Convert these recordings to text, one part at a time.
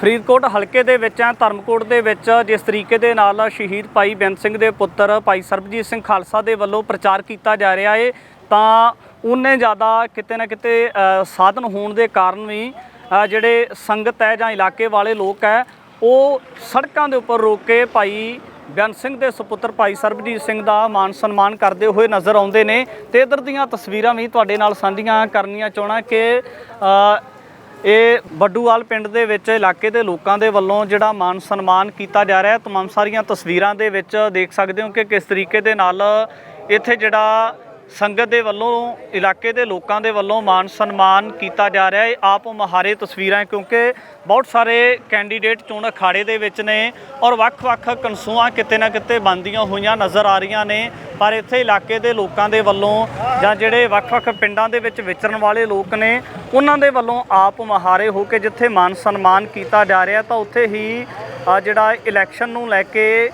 ਫਰੀਦਕੋਟ ਹਲਕੇ ਦੇ ਵਿੱਚ ਹੈ, ਧਰਮਕੋਟ ਦੇ ਵਿੱਚ, ਜਿਸ ਤਰੀਕੇ ਦੇ ਨਾਲ ਸ਼ਹੀਦ ਭਾਈ ਬੇਅੰਤ ਸਿੰਘ ਦੇ ਪੁੱਤਰ ਭਾਈ ਸਰਬਜੀਤ ਸਿੰਘ ਖਾਲਸਾ ਦੇ ਵੱਲੋਂ ਪ੍ਰਚਾਰ ਕੀਤਾ ਜਾ ਰਿਹਾ ਏ, ਤਾਂ ਉਹਨੇ ਜ਼ਿਆਦਾ ਕਿਤੇ ਨਾ ਕਿਤੇ ਸਾਧਨ ਹੋਣ ਦੇ ਕਾਰਨ ਵੀ ਜਿਹੜੇ ਸੰਗਤ ਹੈ ਜਾਂ ਇਲਾਕੇ ਵਾਲੇ ਲੋਕ ਹੈ, ਉਹ ਸੜਕਾਂ ਦੇ ਉੱਪਰ ਰੋਕ ਕੇ ਭਾਈ ਬੇਅੰਤ ਸਿੰਘ ਦੇ ਸੁਪੁੱਤਰ ਭਾਈ ਸਰਬਜੀਤ ਸਿੰਘ ਦਾ ਮਾਨ ਸਨਮਾਨ ਕਰਦੇ ਹੋਏ ਨਜ਼ਰ ਆਉਂਦੇ ਨੇ, ਤੇ ਇਧਰ ਦੀਆਂ ਤਸਵੀਰਾਂ ਵੀ ਤੁਹਾਡੇ ਨਾਲ ਸਾਂਝੀਆਂ ਕਰਨੀਆਂ ਚਾਹਣਾ ਕਿ ਇਹ ਬੱਡੂਵਾਲ ਪਿੰਡ ਦੇ ਵਿੱਚ ਇਲਾਕੇ ਦੇ ਲੋਕਾਂ ਦੇ ਵੱਲੋਂ ਜਿਹੜਾ ਮਾਨ ਸਨਮਾਨ ਕੀਤਾ ਜਾ ਰਿਹਾ ਹੈ। ਤਮਾਮ ਸਾਰੀਆਂ ਤਸਵੀਰਾਂ ਦੇ ਵਿੱਚ ਦੇਖ ਸਕਦੇ ਹੋ ਕਿ ਕਿਸ ਤਰੀਕੇ ਦੇ ਨਾਲ ਇੱਥੇ ਜਿਹੜਾ ਸੰਗਤ ਦੇ ਵੱਲੋਂ, ਇਲਾਕੇ ਦੇ ਲੋਕਾਂ ਦੇ ਵੱਲੋਂ ਮਾਨ ਸਨਮਾਨ ਕੀਤਾ ਜਾ ਰਿਹਾ ਹੈ। ਆਪ ਮਹਾਰੇ ਤਸਵੀਰਾਂ ਕਿਉਂਕਿ ਬਹੁਤ ਸਾਰੇ ਕੈਂਡੀਡੇਟ ਚੋਣ ਅਖਾੜੇ ਦੇ ਵਿੱਚ ਨੇ ਔਰ ਵੱਖ-ਵੱਖ ਕਨਸੂਆਂ ਕਿਤੇ ਨਾ ਕਿਤੇ ਬੰਦੀਆਂ ਹੋਈਆਂ ਨਜ਼ਰ ਆ ਰਹੀਆਂ ਨੇ। ਪਰ ਇੱਥੇ ਇਲਾਕੇ ਦੇ ਲੋਕਾਂ ਦੇ ਵੱਲੋਂ ਜਾਂ ਜਿਹੜੇ ਵੱਖ-ਵੱਖ ਪਿੰਡਾਂ ਦੇ ਵਿੱਚ ਵਿਚਰਨ ਵਾਲੇ ਲੋਕ ਨੇ, ਉਹਨਾਂ ਦੇ ਵੱਲੋਂ ਆਪ ਮਹਾਰੇ ਹੋ ਕੇ ਜਿੱਥੇ ਮਾਨ ਸਨਮਾਨ ਕੀਤਾ ਜਾ ਰਿਹਾ ਤਾਂ ਉੱਥੇ ਹੀ ਜਿਹੜਾ ਇਲੈਕਸ਼ਨ ਨੂੰ ਲੈ ਕੇ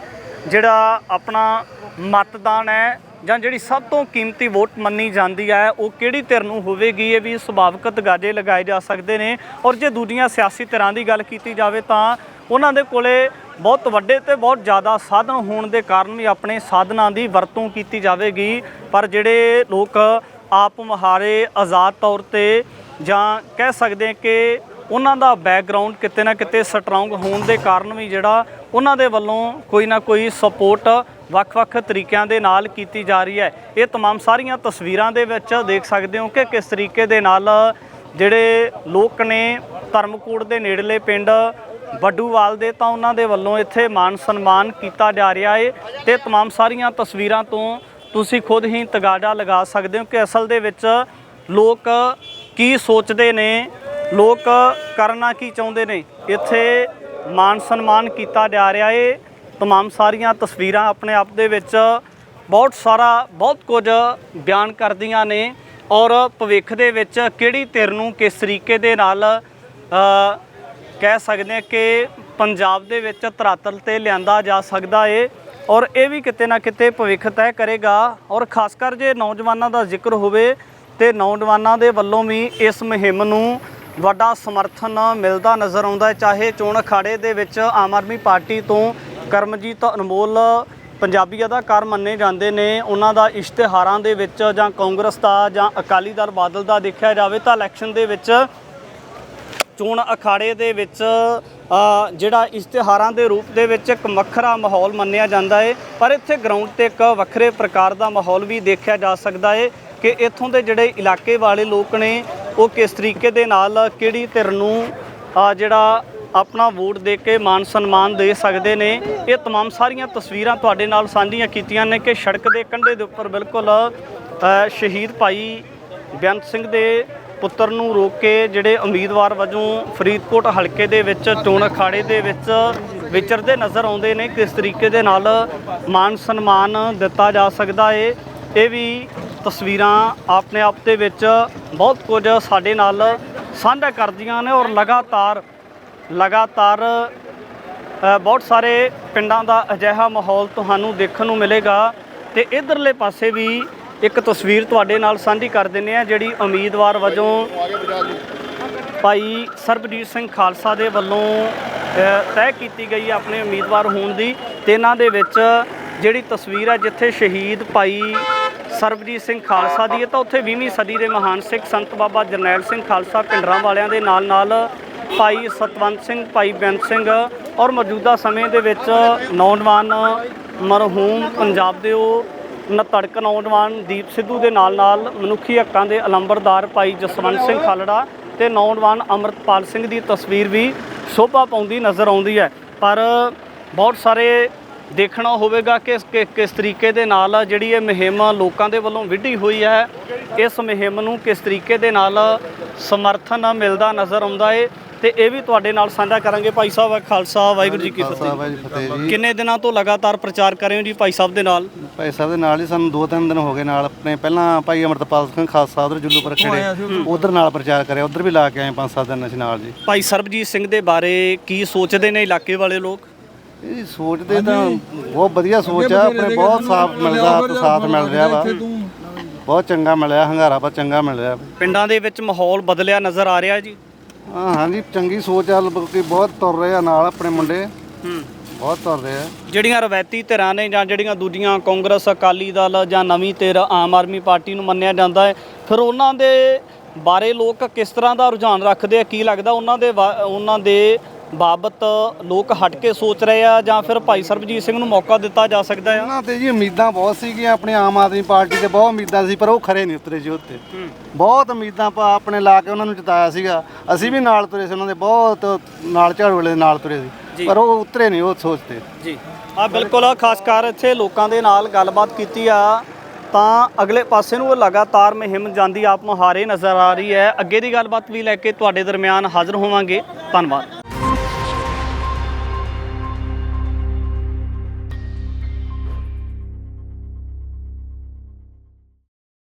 ਜਿਹੜਾ ਆਪਣਾ ਮਤਦਾਨ ਹੈ ਜਾਂ ਜਿਹੜੀ ਸਭ ਤੋਂ ਕੀਮਤੀ ਵੋਟ ਮੰਨੀ ਜਾਂਦੀ ਹੈ, ਉਹ ਕਿਹੜੀ ਧਿਰ ਨੂੰ ਹੋਵੇਗੀ? ਇਹ ਵੀ ਸੁਭਾਵਿਕ ਤਗਾਜੇ ਲਗਾਏ ਜਾ ਸਕਦੇ ਨੇ। ਔਰ ਜੇ ਦੂਜੀਆਂ ਸਿਆਸੀ ਧਿਰਾਂ ਦੀ ਗੱਲ ਕੀਤੀ ਜਾਵੇ ਤਾਂ ਉਹਨਾਂ ਦੇ ਕੋਲੇ ਬਹੁਤ ਵੱਡੇ ਤੇ ਬਹੁਤ ਜ਼ਿਆਦਾ ਸਾਧਨ ਹੋਣ ਦੇ ਕਾਰਨ ਵੀ ਆਪਣੇ ਸਾਧਨਾਂ ਦੀ ਵਰਤੋਂ ਕੀਤੀ ਜਾਵੇਗੀ। ਪਰ ਜਿਹੜੇ ਲੋਕ ਆਪ ਮੁਹਾਰੇ ਆਜ਼ਾਦ ਤੌਰ ਤੇ ਜਾਂ ਕਹਿ ਸਕਦੇ ਕਿ ਉਹਨਾਂ ਦਾ ਬੈਕਗ੍ਰਾਉਂਡ ਕਿਤੇ ਨਾ ਕਿਤੇ ਸਟਰੋਂਗ ਹੋਣ ਦੇ ਕਾਰਨ ਵੀ ਜਿਹੜਾ ਉਹਨਾਂ ਦੇ ਵੱਲੋਂ ਕੋਈ ਨਾ ਕੋਈ ਸਪੋਰਟ ਵੱਖ-ਵੱਖ ਤਰੀਕਿਆਂ ਦੇ ਨਾਲ ਕੀਤੀ ਜਾ ਰਹੀ ਹੈ ਇਹ तमाम ਸਾਰੀਆਂ ਤਸਵੀਰਾਂ ਦੇ ਵਿੱਚ ਦੇਖ ਸਕਦੇ ਹੋ ਕਿ ਕਿਸ ਤਰੀਕੇ ਦੇ ਨਾਲ ਜਿਹੜੇ ਲੋਕ ਨੇ ਧਰਮਕੋਟ ਦੇ ਨੇੜਲੇ ਪਿੰਡ ਬੱਡੂਵਾਲ ਦੇ ਤਾਂ ਉਹਨਾਂ ਦੇ ਵੱਲੋਂ ਇੱਥੇ ਮਾਨ ਸਨਮਾਨ ਕੀਤਾ ਜਾ ਰਿਹਾ ਹੈ ਤੇ तमाम ਸਾਰੀਆਂ ਤਸਵੀਰਾਂ ਤੋਂ ਤੁਸੀਂ ਖੁਦ ਹੀ ਤਗਾੜਾ ਲਗਾ ਸਕਦੇ ਹੋ ਕਿ ਅਸਲ ਦੇ ਵਿੱਚ ਲੋਕ ਕੀ ਸੋਚਦੇ ਨੇ ਲੋਕ ਕਰਨਾ ਕੀ ਚਾਹੁੰਦੇ ਨੇ ਇੱਥੇ ਮਾਨ ਸਨਮਾਨ ਕੀਤਾ ਜਾ ਰਿਹਾ ਏ तमाम ਸਾਰੀਆਂ ਤਸਵੀਰਾਂ ਆਪਣੇ ਆਪ ਦੇ ਵਿੱਚ ਬਹੁਤ ਸਾਰਾ ਬਹੁਤ ਕੁਝ ਬਿਆਨ ਕਰਦੀਆਂ ਨੇ ਔਰ ਭਵਿੱਖ ਦੇ ਵਿੱਚ ਕਿਹੜੀ ਧਿਰ ਨੂੰ ਕਿਸ ਤਰੀਕੇ ਦੇ ਨਾਲ ਅ, ਕਹਿ ਸਕਦੇ ਹਾਂ ਕਿ ਪੰਜਾਬ ਦੇ ਵਿੱਚ ਧਰਾਤਲ ਤੇ ਲਿਆਂਦਾ ਜਾ ਸਕਦਾ ਏ ਔਰ ਇਹ ਵੀ ਕਿਤੇ ਨਾ ਕਿਤੇ ਭਵਿੱਖ ਤੈਅ ਕਰੇਗਾ ਔਰ ਖਾਸ ਕਰ ਜੇ ਨੌਜਵਾਨਾਂ ਦਾ ਜ਼ਿਕਰ ਹੋਵੇ ਤੇ ਨੌਜਵਾਨਾਂ ਦੇ ਵੱਲੋਂ ਵੀ ਇਸ ਮੁਹਿੰਮ ਨੂੰ ਵੱਡਾ ਸਮਰਥਨ ਮਿਲਦਾ ਨਜ਼ਰ ਆਉਂਦਾ ਹੈ ਚਾਹੇ ਚੋਣ ਅਖਾੜੇ ਦੇ ਵਿੱਚ ਆਮ ਆਦਮੀ ਪਾਰਟੀ ਤੋਂ ਕਰਮਜੀਤ ਅਨਮੋਲ ਪੰਜਾਬੀ ਅਦਾਕਾਰ ਮੰਨੇ ਜਾਂਦੇ ਨੇ। ਉਹਨਾਂ ਦਾ ਇਸ਼ਤਿਹਾਰਾਂ ਦੇ ਵਿੱਚ ਜਾਂ ਕਾਂਗਰਸ ਦਾ ਜਾਂ ਅਕਾਲੀ ਦਲ ਬਾਦਲ ਦਾ ਦੇਖਿਆ ਜਾਵੇ ਤਾਂ ਇਲੈਕਸ਼ਨ ਦੇ ਵਿੱਚ ਚੋਣ ਅਖਾੜੇ ਦੇ ਵਿੱਚ ਜਿਹੜਾ ਇਸ਼ਤਿਹਾਰਾਂ ਦੇ ਰੂਪ ਦੇ ਵਿੱਚ ਇੱਕ ਵੱਖਰਾ ਮਾਹੌਲ ਮੰਨਿਆ ਜਾਂਦਾ ਹੈ ਪਰ ਇੱਥੇ ਗਰਾਊਂਡ ਤੇ ਇੱਕ ਵੱਖਰੇ ਪ੍ਰਕਾਰ ਦਾ ਮਾਹੌਲ ਵੀ ਦੇਖਿਆ ਜਾ ਸਕਦਾ ਹੈ ਕਿ ਇੱਥੋਂ ਦੇ ਜਿਹੜੇ ਇਲਾਕੇ ਵਾਲੇ ਲੋਕ ਨੇ, ਉਹ ਕਿਸ ਤਰੀਕੇ ਦੇ ਨਾਲ, ਕਿਹੜੀ ਧਿਰ ਨੂੰ ਜਿਹੜਾ ਆਪਣਾ ਵੋਟ ਦੇ ਕੇ ਮਾਨ ਸਨਮਾਨ ਦੇ ਸਕਦੇ ਨੇ ਇਹ तमाम ਸਾਰੀਆਂ ਤਸਵੀਰਾਂ ਤੁਹਾਡੇ ਨਾਲ ਸਾਂਝੀਆਂ ਕੀਤੀਆਂ ਨੇ ਕਿ ਸੜਕ ਦੇ ਕੰਢੇ ਦੇ ਉੱਪਰ ਬਿਲਕੁਲ ਅ, ਸ਼ਹੀਦ ਭਾਈ ਬੇਅੰਤ ਸਿੰਘ ਦੇ ਪੁੱਤਰ ਨੂੰ ਰੋਕ ਕੇ ਜਿਹੜੇ ਉਮੀਦਵਾਰ ਵਜੋਂ ਫਰੀਦਕੋਟ ਹਲਕੇ ਦੇ ਵਿੱਚ ਚੋਣ ਅਖਾੜੇ ਦੇ ਵਿੱਚ ਵਿਚਰਦੇ ਨਜ਼ਰ ਆਉਂਦੇ ਨੇ ਕਿਸ ਤਰੀਕੇ ਦੇ ਨਾਲ ਮਾਨ ਸਨਮਾਨ ਦਿੱਤਾ ਜਾ ਸਕਦਾ ਏ ਇਹ ਵੀ ਤਸਵੀਰਾਂ ਆਪਣੇ ਆਪ ਦੇ ਵਿੱਚ ਬਹੁਤ ਕੁਝ ਸਾਡੇ ਨਾਲ ਸਾਂਝਾ ਕਰਦੀਆਂ ਨੇ ਔਰ ਲਗਾਤਾਰ ਲਗਾਤਾਰ ਬਹੁਤ ਸਾਰੇ ਪਿੰਡਾਂ ਦਾ ਅਜਿਹਾ ਮਾਹੌਲ ਤੁਹਾਨੂੰ ਦੇਖਣ ਨੂੰ ਮਿਲੇਗਾ। ਤੇ ਇਧਰਲੇ ਪਾਸੇ ਵੀ ਇੱਕ ਤਸਵੀਰ ਤੁਹਾਡੇ ਨਾਲ ਸਾਂਝੀ ਕਰ ਦਿੰਨੇ ਆ ਜਿਹੜੀ ਉਮੀਦਵਾਰ ਵਜੋਂ ਭਾਈ ਸਰਬਜੀਤ ਸਿੰਘ ਖਾਲਸਾ ਦੇ ਵੱਲੋਂ ਤੈਅ ਕੀਤੀ ਗਈ ਹੈ ਆਪਣੇ ਉਮੀਦਵਾਰ ਹੋਣ ਦੀ। ਤੇ ਇਹਨਾਂ ਦੇ ਵਿੱਚ ਜਿਹੜੀ ਤਸਵੀਰ ਹੈ, ਜਿੱਥੇ ਸ਼ਹੀਦ ਭਾਈ ਸਰਬਜੀਤ ਸਿੰਘ ਖਾਲਸਾ ਦੀ ਹੈ, ਤਾਂ ਉੱਥੇ 20ਵੀਂ ਸਦੀ ਦੇ ਮਹਾਨ ਸਿੱਖ ਸੰਤ ਬਾਬਾ ਜਰਨੈਲ ਸਿੰਘ ਖਾਲਸਾ ਪਿੰਡਰਾਂ ਵਾਲਿਆਂ ਦੇ ਨਾਲ ਨਾਲ ਭਾਈ ਸਤਵੰਤ ਸਿੰਘ, ਭਾਈ ਬੇਅੰਤ ਸਿੰਘ ਔਰ ਮੌਜੂਦਾ ਸਮੇਂ ਦੇ ਵਿੱਚ ਨੌਜਵਾਨ ਮਰਹੂਮ ਪੰਜਾਬ ਦੇ ਉਹ ਨਤੜਕ ਨੌਜਵਾਨ ਦੀਪ ਸਿੱਧੂ ਦੇ ਨਾਲ ਨਾਲ ਮਨੁੱਖੀ ਹੱਕਾਂ ਦੇ ਅਲੰਬਰਦਾਰ ਭਾਈ ਜਸਵੰਤ ਸਿੰਘ ਖਾਲੜਾ ਤੇ ਨੌਜਵਾਨ ਅਮਰਤਪਾਲ ਸਿੰਘ ਦੀ ਤਸਵੀਰ ਵੀ ਸ਼ੋਭਾ ਪਾਉਂਦੀ ਨਜ਼ਰ ਆਉਂਦੀ ਹੈ। ਪਰ ਬਹੁਤ ਸਾਰੇ ਦੇਖਣਾ ਹੋਵੇਗਾ ਕਿ ਕਿਸ ਤਰੀਕੇ ਦੇ ਨਾਲ ਜਿਹੜੀ ਇਹ ਮੁਹਿੰਮ ਲੋਕਾਂ ਦੇ ਵੱਲੋਂ ਵਿੱਢੀ ਹੋਈ ਹੈ। ਇਸ ਮੁਹਿੰਮ ਨੂੰ ਕਿਸ ਤਰੀਕੇ ਦੇ ਨਾਲ ਸਮਰਥਨ ਮਿਲਦਾ ਨਜ਼ਰ ਆਉਂਦਾ ਏ ਤੇ ਇਹ ਵੀ ਤੁਹਾਡੇ ਨਾਲ ਸਾਂਝਾ ਕਰਾਂਗੇ। ਭਾਈ ਸਾਹਿਬ ਖਾਲਸਾ ਵਾਹਿਗੁਰੂ ਜੀ ਕੀ ਫਤਿਹ। ਜੀ ਕਿੰਨੇ ਦਿਨਾਂ ਤੋਂ ਲਗਾਤਾਰ ਪ੍ਰਚਾਰ ਕਰ ਰਹੇ ਹੋ ਜੀ ਭਾਈ ਸਾਹਿਬ ਦੇ ਨਾਲ? ਭਾਈ ਸਾਹਿਬ ਦੇ ਨਾਲ ਹੀ ਸਾਨੂੰ ਦੋ ਤਿੰਨ ਦਿਨ ਹੋ ਗਏ ਨਾਲ। ਆਪਣੇ ਪਹਿਲਾਂ ਭਾਈ ਅਮਰਤਪਾਲ ਸਿੰਘ ਖਾਲਸਾ ਉਧਰ ਜੁੱਲੂ ਪਰ ਖੜੇ। ਉਧਰ। ਨਾਲ ਪ੍ਰਚਾਰ ਕਰਿਆ। ਉਧਰ ਵੀ ਲਾ ਕੇ ਆਏ ਪੰਜ ਸੱਤ ਦਿਨ ਅਸੀਂ ਨਾਲ ਜੀ। ਭਾਈ ਸਰਬਜੀਤ ਸਿੰਘ ਦੇ ਬਾਰੇ ਕੀ ਸੋਚਦੇ ਨੇ ਇਲਾਕੇ ਵਾਲੇ ਲੋਕ? ਇਹ ਸੋਚਦੇ ਤਾਂ ਬਹੁਤ ਵਧੀਆ ਸੋਚ ਆ। ਆਪਣੇ ਬਹੁਤ ਸਾਥ ਮਿਲਦਾ ਤੇ ਸਾਥ ਮਿਲ ਰਿਹਾ ਵਾ। ਬਹੁਤ ਚੰਗਾ ਮਿਲਿਆ ਹੰਗਾਰਾ ਪਰ ਚੰਗਾ ਮਿਲ ਰਿਹਾ ਪਿੰਡਾਂ ਦੇ ਵਿੱਚ ਮਾਹੌਲ ਬਦਲਿਆ ਨਜ਼ਰ ਆ ਰਿਹਾ ਜੀ। ਹਾਂ ਹਾਂਜੀ ਚੰਗੀ ਸੋਚ ਆ ਕਿ ਬਹੁਤ ਤੁਰ ਰਹੇ ਆ ਨਾਲ ਆਪਣੇ ਮੁੰਡੇ। ਹੂੰ। ਬਹੁਤ ਤੁਰ ਰਹੇ ਆ। ਜਿਹੜੀਆਂ ਰਵਾਇਤੀ ਧਿਰਾਂ ਨੇ ਜਾਂ ਜਿਹੜੀਆਂ ਦੂਜੀਆਂ ਕਾਂਗਰਸ ਅਕਾਲੀ ਦਲ ਜਾਂ ਨਵੀਂ ਧਿਰ ਆਮ ਆਦਮੀ ਪਾਰਟੀ ਨੂੰ ਮੰਨਿਆ ਜਾਂਦਾ ਹੈ ਫਿਰ ਉਹਨਾਂ ਦੇ ਬਾਰੇ ਲੋਕ ਕਿਸ ਤਰ੍ਹਾਂ ਦਾ ਰੁਝਾਨ ਰੱਖਦੇ ਆ? ਕੀ ਲੱਗਦਾ ਉਹਨਾਂ ਦੇ ਉਹਨਾਂ ਦੇ ਬਾਬਤ ਲੋਕ ਹਟ ਕੇ ਸੋਚ ਰਹੇ ਆ ਜਾਂ ਫਿਰ ਭਾਈ ਸਰਬਜੀਤ ਸਿੰਘ ਨੂੰ ਮੌਕਾ ਦਿੱਤਾ ਜਾ ਸਕਦਾ ਆ? ਉਹਨਾਂ ਤੇ ਜੀ ਉਮੀਦਾਂ ਬਹੁਤ ਸੀਗੀਆਂ ਆਪਣੇ ਆਮ ਆਦਮੀ ਪਾਰਟੀ ਤੇ ਬਹੁਤ ਉਮੀਦਾਂ ਸੀ ਪਰ ਉਹ ਖਰੇ ਨਹੀਂ ਉਤਰੇ ਜੀ ਉੱਤੇ ਬਹੁਤ ਉਮੀਦਾਂ ਆਪਾਂ ਆਪਣੇ ਲਾ ਕੇ ਉਹਨਾਂ ਨੂੰ ਜਿਤਾਇਆ ਸੀਗਾ। ਅਸੀਂ ਵੀ ਨਾਲ ਤੁਰੇ ਸੀ ਉਹਨਾਂ ਦੇ ਬਹੁਤ ਨਾਲ ਝਾੜੂ ਵਾਲੇ ਦੇ ਨਾਲ ਤੁਰੇ ਸੀ। ਪਰ ਉਹ ਉਤਰੇ ਨਹੀਂ ਉਹ ਸੋਚ ਤੇ ਜੀ। ਆ ਬਿਲਕੁਲ ਖਾਸ ਕਰ ਇੱਥੇ ਲੋਕਾਂ ਦੇ ਨਾਲ ਗੱਲਬਾਤ ਕੀਤੀ ਆ ਤਾਂ ਅਗਲੇ ਪਾਸੇ ਨੂੰ ਉਹ ਲਗਾਤਾਰ ਮੁਹਿੰਮ ਜਾਂਦੀ ਆਪ ਮੁਹਾਰੇ ਨਜ਼ਰ ਆ ਰਹੀ ਹੈ। ਅੱਗੇ ਦੀ ਗੱਲਬਾਤ ਵੀ ਲੈ ਕੇ ਤੁਹਾਡੇ ਦਰਮਿਆਨ ਹਾਜ਼ਰ ਹੋਵਾਂਗੇ। ਧੰਨਵਾਦ।